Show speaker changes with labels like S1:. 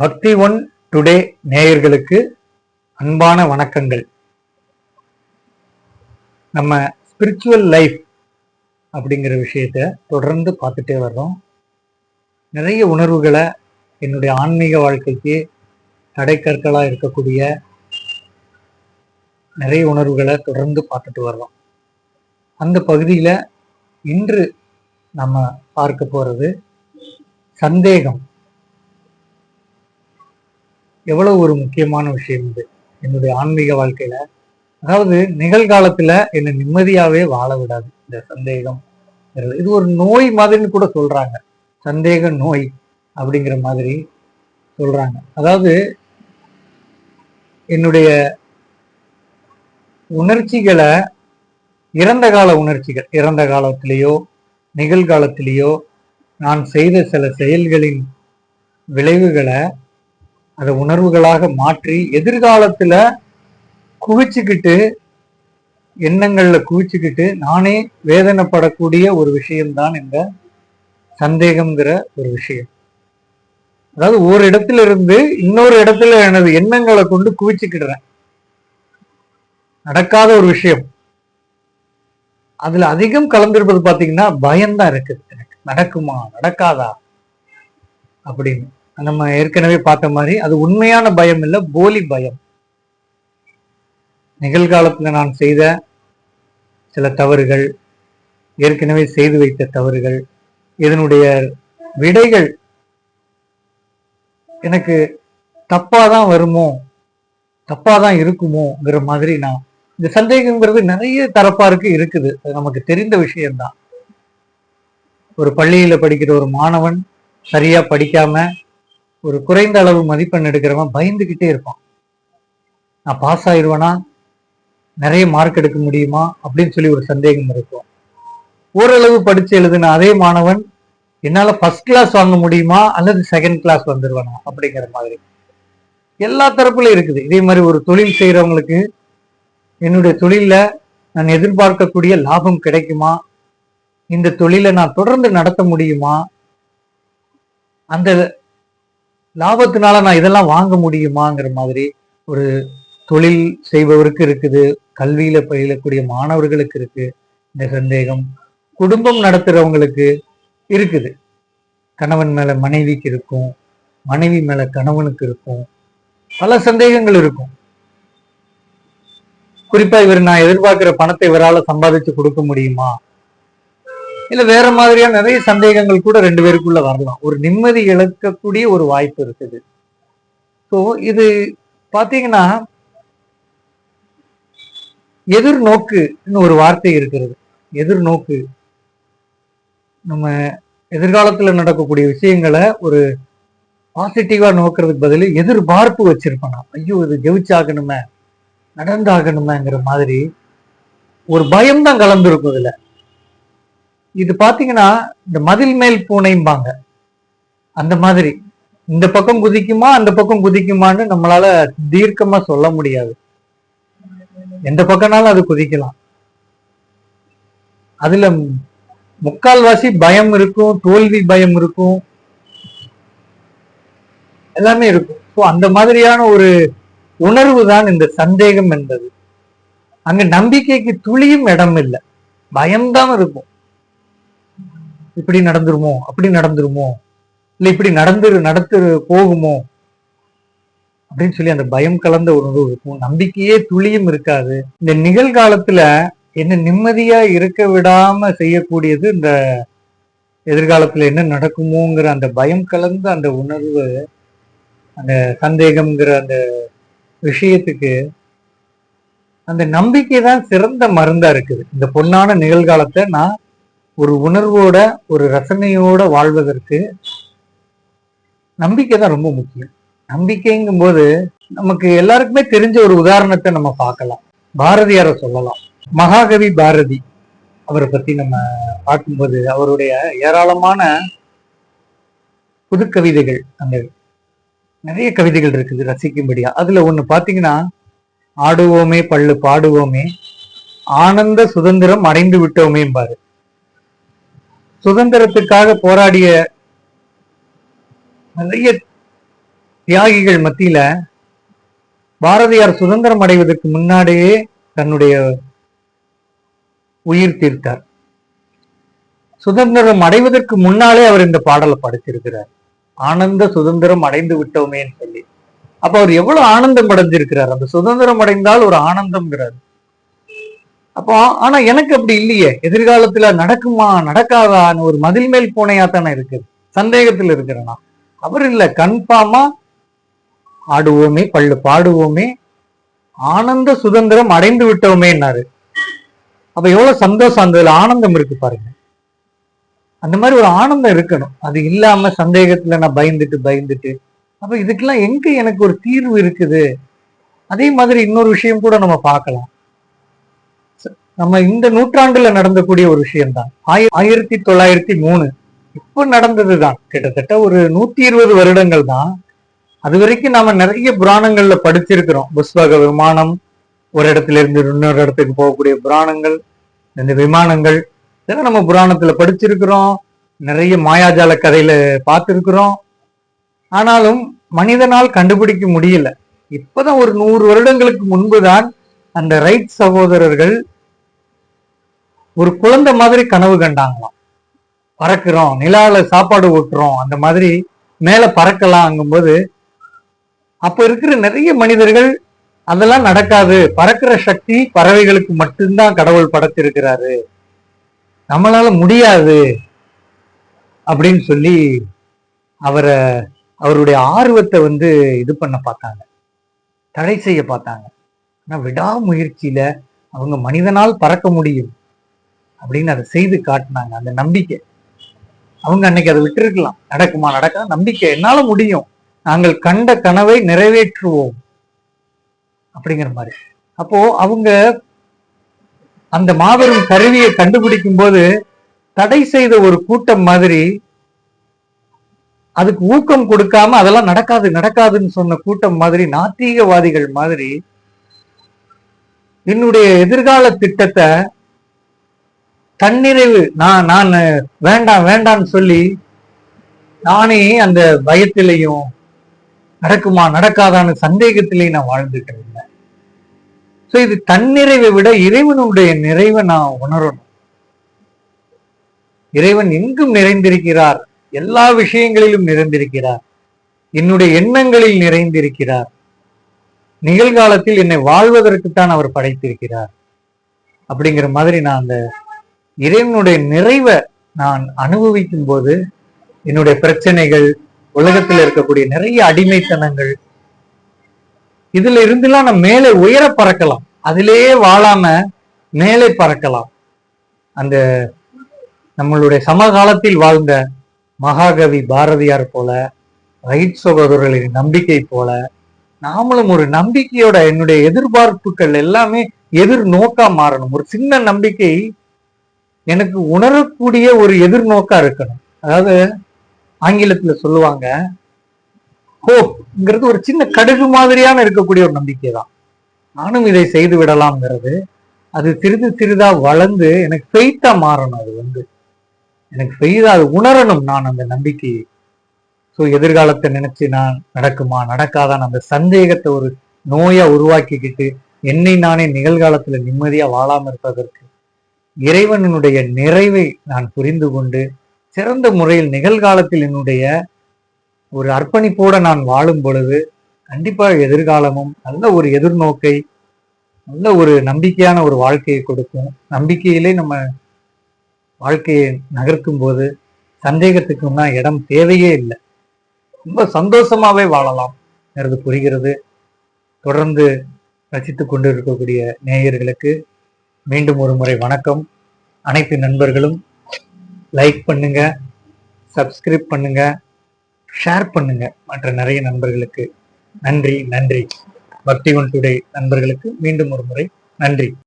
S1: பக்தி one today நேயர்களுக்கு அன்பான வணக்கங்கள். நம்ம ஸ்பிரிச்சுவல் லைஃப் அப்படிங்கிற விஷயத்த தொடர்ந்து பார்த்துட்டே வர்றோம். நிறைய உணர்வுகளை என்னுடைய ஆன்மீக வாழ்க்கைக்கு தடைக்கற்களாக இருக்கக்கூடிய நிறைய உணர்வுகளை தொடர்ந்து பார்த்துட்டு வர்றோம். அந்த பகுதியில் இன்று நம்ம பார்க்க போகிறது சந்தேகம். எவ்வளவு ஒரு முக்கியமான விஷயம் இது? என்னுடைய ஆன்மீக வாழ்க்கையில. அதாவது நிகழ்காலத்துல என்னை நிம்மதியாவே வாழ விடாது. இந்த சந்தேகம் இது ஒரு நோய் மாதிரின்னு கூட சொல்றாங்க. சந்தேக நோய் அப்படிங்கிற மாதிரி சொல்றாங்க. அதாவது என்னுடைய உணர்ச்சிகளை இறந்த கால உணர்ச்சிகள் இறந்த காலத்திலேயோ நிகழ்காலத்திலேயோ நான் செய்த சில செயல்களின் விளைவுகளை அதை உணர்வுகளாக மாற்றி எதிர்காலத்துல குவிச்சுக்கிட்டு எண்ணங்கள்ல குவிச்சுக்கிட்டு நானே வேதனைப்படக்கூடிய ஒரு விஷயம்தான் இந்த சந்தேகம்ங்கிற ஒரு விஷயம். அதாவது ஒரு இடத்துல இருந்து இன்னொரு இடத்துல எனது எண்ணங்களை கொண்டு குவிச்சுக்கிடுறேன். நடக்காத ஒரு விஷயம். அதுல அதிகம் கலந்திருப்பது பாத்தீங்கன்னா பயம்தான் இருக்குது எனக்கு நடக்குமா? நடக்காதா? அப்படின்னு. நம்ம ஏற்கனவே பார்த்த மாதிரி அது உண்மையான பயம் இல்லை போலி பயம். நிகழ்காலத்துல நான் செய்த சில தவறுகள் ஏற்கனவே செய்து வைத்த தவறுகள் இதனுடைய விடைகள் எனக்கு தப்பாதான் வருமோ தப்பாதான் இருக்குமோங்கிற மாதிரி நான் இந்த சந்தேகங்கிறது நிறைய தரப்பாருக்கு இருக்குது. அது நமக்கு தெரிந்த விஷயம்தான். ஒரு பள்ளியில படிக்கிற ஒரு மாணவன் சரியா படிக்காம ஒரு குறைந்த அளவு மதிப்பெண் எடுக்கிறவன் பயந்துகிட்டே இருப்பான். நான் பாஸ் ஆயிடுவேனா நிறைய மார்க் எடுக்க முடியுமா? அப்படின்னு சொல்லி ஒரு சந்தேகம் இருக்கும். ஓரளவு படிச்சு எழுதின அதே மாணவன் என்னால ஃபர்ஸ்ட் கிளாஸ் வாங்க முடியுமா? அல்லது செகண்ட் கிளாஸ் வந்துடுவானா அப்படிங்கிற மாதிரி. எல்லா தரப்புலையும் இருக்குது. இதே மாதிரி ஒரு தொழில் செய்யறவங்களுக்கு என்னுடைய தொழில நான் எதிர்பார்க்கக்கூடிய லாபம் கிடைக்குமா? இந்த தொழிலை நான் தொடர்ந்து நடத்த முடியுமா? அந்த லாபத்தினால நான் இதெல்லாம் வாங்க முடியுமாங்கிற மாதிரி ஒரு தொழில் செய்பவருக்கு இருக்குது கல்வியில பயிலக்கூடிய மாணவர்களுக்கு இருக்கு இந்த சந்தேகம் குடும்பம் நடத்துறவங்களுக்கு இருக்குது. கணவன் மேல மனைவிக்கு இருக்கும் மனைவி மேல கணவனுக்கு இருக்கும் பல சந்தேகங்கள் இருக்கும். குறிப்பா இவர் நான் எதிர்பார்க்கிற பணத்தை இவரால் சம்பாதிச்சு கொடுக்க முடியுமா? இல்ல வேற மாதிரியான நிறைய சந்தேகங்கள் கூட ரெண்டு பேருக்குள்ள வரலாம். ஒரு நிம்மதி இழக்கக்கூடிய ஒரு வாய்ப்பு இருக்குது. ஸோ இது பாத்தீங்கன்னா எதிர்நோக்குன்னு ஒரு வார்த்தை இருக்கிறது. எதிர்நோக்கு. நம்ம எதிர்காலத்துல நடக்கக்கூடிய விஷயங்களை ஒரு பாசிட்டிவா நோக்கிறதுக்கு பதில் எதிர்பார்ப்பு வச்சிருப்பேன் ஐயோ இது ஜெயிச்சாகணுமே நடந்தாகணுமேங்கிற மாதிரி ஒரு பயம் தான் கலந்துருக்கும் இதுல. இது பாத்தீங்கன்னா இந்த மதில் மேல் பூனைம்பாங்க. அந்த மாதிரி. இந்த பக்கம் குதிக்குமா அந்த பக்கம் குதிக்குமான்னு நம்மளால தீர்க்கமா சொல்ல முடியாது. எந்த பக்கம்னாலும் அது குதிக்கலாம். அதுல முக்கால்வாசி பயம் இருக்கும் தோல்வி பயம் இருக்கும். எல்லாமே இருக்கும். ஸோ அந்த மாதிரியான ஒரு உணர்வு தான் இந்த சந்தேகம் என்பது. அங்க நம்பிக்கைக்கு துளியும் இடம் இல்லை பயம்தான் இருக்கும். இப்படி நடந்துருமோ? அப்படி நடந்துருமோ? இல்ல இப்படி நடந்துரு நடத்து போகுமோ? அப்படின்னு சொல்லி அந்த பயம் கலந்த உணர்வு இருக்கும். நம்பிக்கையே துளியும் இருக்காது. இந்த நிகழ்காலத்துல என்ன நிம்மதியா இருக்க விடாம செய்யக்கூடியது இந்த எதிர்காலத்துல என்ன நடக்குமோங்கிற அந்த பயம் கலந்த அந்த உணர்வு அந்த சந்தேகம்ங்கிற அந்த விஷயத்துக்கு அந்த நம்பிக்கை தான் சிறந்த மருந்தா இருக்குது. இந்த பொன்னான நிகழ்காலத்தை நான் ஒரு உணர்வோட ஒரு ரசனையோட வாழ்வதற்கு நம்பிக்கை தான் ரொம்ப முக்கியம். நம்பிக்கைங்கும் போது நமக்கு எல்லாருக்குமே தெரிஞ்ச ஒரு உதாரணத்தை நம்ம பார்க்கலாம். பாரதியார சொல்லலாம். மகாகவி பாரதி அவரை பத்தி நம்ம பார்க்கும்போது அவருடைய ஏராளமான புது கவிதைகள் அந்த நிறைய கவிதைகள் இருக்குது ரசிக்கும்படியா. அதுல ஒண்ணு பாத்தீங்கன்னா ஆடுவோமே பள்ளு பாடுவோமே ஆனந்த சுதந்திரம் அடைந்து விட்டோமே பாரு சுதந்திரத்துக்காக போராடிய நிறைய தியாகிகள் மத்தியில பாரதியார் சுதந்திரம் அடைவதற்கு முன்னாடியே தன்னுடைய உயிர் தீர்த்தார். சுதந்திரம் அடைவதற்கு முன்னாலே அவர் இந்த பாடலை படைச்சிருக்கிறார் ஆனந்த சுதந்திரம் அடைந்து விட்டோமேன்னு சொல்லி. அப்ப அவர் எவ்வளவு ஆனந்தம் அடைஞ்சிருக்கிறார்? அந்த சுதந்திரம் அடைந்தால் ஒரு ஆனந்தம்ங்கிறார். அப்போ ஆனா எனக்கு அப்படி இல்லையே. எதிர்காலத்துல நடக்குமா நடக்காதான்னு ஒரு மதில் மேல் பூனையா தானே இருக்கு சந்தேகத்தில் இருக்கிறேனா? அவர் இல்ல. கன்ஃபார்மா ஆடுவோமே பள்ளு பாடுவோமே. ஆனந்த சுதந்திரம் அடைந்து விட்டோமேன்னாரு. அப்ப எவ்வளவு சந்தோஷம் அந்த ஆனந்தம் இருக்கு பாருங்க. அந்த மாதிரி ஒரு ஆனந்தம் இருக்கணும். அது இல்லாம சந்தேகத்துல நான் பயந்துட்டு பயந்துட்டு. அப்ப இதுக்கெல்லாம் எங்க எனக்கு ஒரு தீர்வு இருக்குது? அதே மாதிரி இன்னொரு விஷயம் கூட நம்ம பார்க்கலாம். நம்ம இந்த நூற்றாண்டுல நடந்தக்கூடிய ஒரு விஷயம்தான். ஆய ஆயிரத்தி தொள்ளாயிரத்தி மூணு. இப்ப நடந்ததுதான். கிட்டத்தட்ட ஒரு நூத்தி இருபது வருடங்கள் தான். அது வரைக்கும் நாம நிறைய புராணங்கள்ல படிச்சிருக்கிறோம். புஸ்வக விமானம் ஒரு இடத்துல இருந்து இன்னொரு இடத்துக்கு போகக்கூடிய புராணங்கள் இந்த விமானங்கள் இதெல்லாம் நம்ம புராணத்துல படிச்சிருக்கிறோம். நிறைய மாயாஜால கதையில பார்த்திருக்கிறோம். ஆனாலும் மனிதனால் கண்டுபிடிக்க முடியல. இப்பதான் ஒரு நூறு வருடங்களுக்கு முன்புதான் அந்த ரைட் சகோதரர்கள் ஒரு குழந்தை மாதிரி கனவு கண்டாங்களாம். பறக்கிறோம் நிலால சாப்பாடு ஓட்டுறோம் அந்த மாதிரி மேல பறக்கலாங்கும்போது அப்ப இருக்கிற நிறைய மனிதர்கள் அதெல்லாம் நடக்காது. பறக்கிற சக்தி பறவைகளுக்கு மட்டும்தான் கடவுள் படைத்திருக்கிறாரு. நம்மளால முடியாது அப்படின்னு சொல்லி அவரை அவருடைய ஆர்வத்தை வந்து இது பண்ண பார்த்தாங்க. தடை செய்ய பார்த்தாங்க. ஆனா விடாமுயற்சியில அவங்க மனிதனால் பறக்க முடியும். அப்படின்னு அதை செய்து காட்டினாங்க. அந்த நம்பிக்கை. அவங்க அன்னைக்கு அதை விட்டுருக்கலாம். நடக்குமா நடக்க? நம்பிக்கை. என்னால முடியும். நாங்கள் கண்ட கனவை நிறைவேற்றுவோம். அப்படிங்கிற மாதிரி. அப்போ அவங்க அந்த மாபெரும் கருவியை கண்டுபிடிக்கும் போது தடை செய்த ஒரு கூட்டம் மாதிரி அதுக்கு ஊக்கம் கொடுக்காம அதெல்லாம் நடக்காது நடக்காதுன்னு சொன்ன கூட்டம் மாதிரி நாத்திகவாதிகள் மாதிரி என்னுடைய எதிர்கால திட்டத்தை தன்னிறைவு நான் நான் வேண்டாம் வேண்டாம்னு சொல்லி நானே அந்த பயத்திலையும் நடக்குமா நடக்காதான்னு சந்தேகத்திலையும் நான் வாழ்ந்துட்டு இருந்தேன் சோ இது தன்னிறைவை விட இறைவனுடைய நிறைவை நான் உணரணும். இறைவன் எங்கும் நிறைந்திருக்கிறார். எல்லா விஷயங்களிலும் நிறைந்திருக்கிறார். என்னுடைய எண்ணங்களில் நிறைந்திருக்கிறார். நிகழ்காலத்தில் என்னை வாழ்வதற்குத்தான் அவர் படைத்திருக்கிறார். அப்படிங்கிற மாதிரி நான் அந்த இறைவனுடைய நிறைவை நான் அனுபவிக்கும் போது என்னுடைய பிரச்சனைகள் உலகத்தில் இருக்கக்கூடிய நிறைய அடிமைத்தனங்கள் இதுல இருந்துலாம் நான் மேலே உயர பறக்கலாம். அதிலேயே வாழாம மேலே பறக்கலாம். அந்த நம்மளுடைய சமகாலத்தில் வாழ்ந்த மகாகவி பாரதியார் போல ரைட் சகோதரர்களின் நம்பிக்கை போல நாமளும் ஒரு நம்பிக்கையோட என்னுடைய எதிர்பார்ப்புகள் எல்லாமே எதிர்நோக்கா மாறணும். ஒரு சின்ன நம்பிக்கை எனக்கு உணரக்கூடிய ஒரு எதிர்நோக்கா இருக்கணும். அதாவது ஆங்கிலத்துல சொல்லுவாங்க ஹோப்ங்கிறது ஒரு சின்ன கடுகு மாதிரியான இருக்கக்கூடிய ஒரு நம்பிக்கை தான் நானும் இதை செய்து விடலாம்ங்கிறது. அது சிறிது சிறிதா வளர்ந்து எனக்கு ஃபெய்த்தா மாறணும் அது வந்து. எனக்கு ஃபெய்தா அது உணரணும் நான் அந்த நம்பிக்கையை. ஸோ எதிர்காலத்தை நினைச்சு நான் நடக்குமா? நடக்காதான் அந்த சந்தேகத்தை ஒரு நோயா உருவாக்கிக்கிட்டு என்னை நானே நிகழ்காலத்துல நிம்மதியா வாழாம இருப்பதற்கு இறைவனுடைய நிறைவை நான் புரிந்து கொண்டு சிறந்த முறையில் நிகழ்காலத்தில் என்னுடைய ஒரு அர்ப்பணிப்போட நான் வாழும் பொழுது கண்டிப்பாக எதிர்காலமும் நல்ல ஒரு எதிர்நோக்கை நல்ல ஒரு நம்பிக்கையான ஒரு வாழ்க்கையை கொடுக்கும். நம்பிக்கையிலே நம்ம வாழ்க்கையை நகர்த்தும் போது சந்தேகத்துக்குன்னா இடம் தேவையே இல்லை. ரொம்ப சந்தோஷமாவே வாழலாம் எனது புரிகிறது. தொடர்ந்து ரசித்து கொண்டு இருக்கக்கூடிய நேயர்களுக்கு மீண்டும் ஒரு முறை வணக்கம். அனைத்து நண்பர்களும் லைக் பண்ணுங்க சப்ஸ்கிரைப் பண்ணுங்க ஷேர் பண்ணுங்க மற்ற நிறைய நண்பர்களுக்கு. நன்றி நன்றி. பக்தி ஒன் டுடே நண்பர்களுக்கு மீண்டும் ஒரு முறை நன்றி.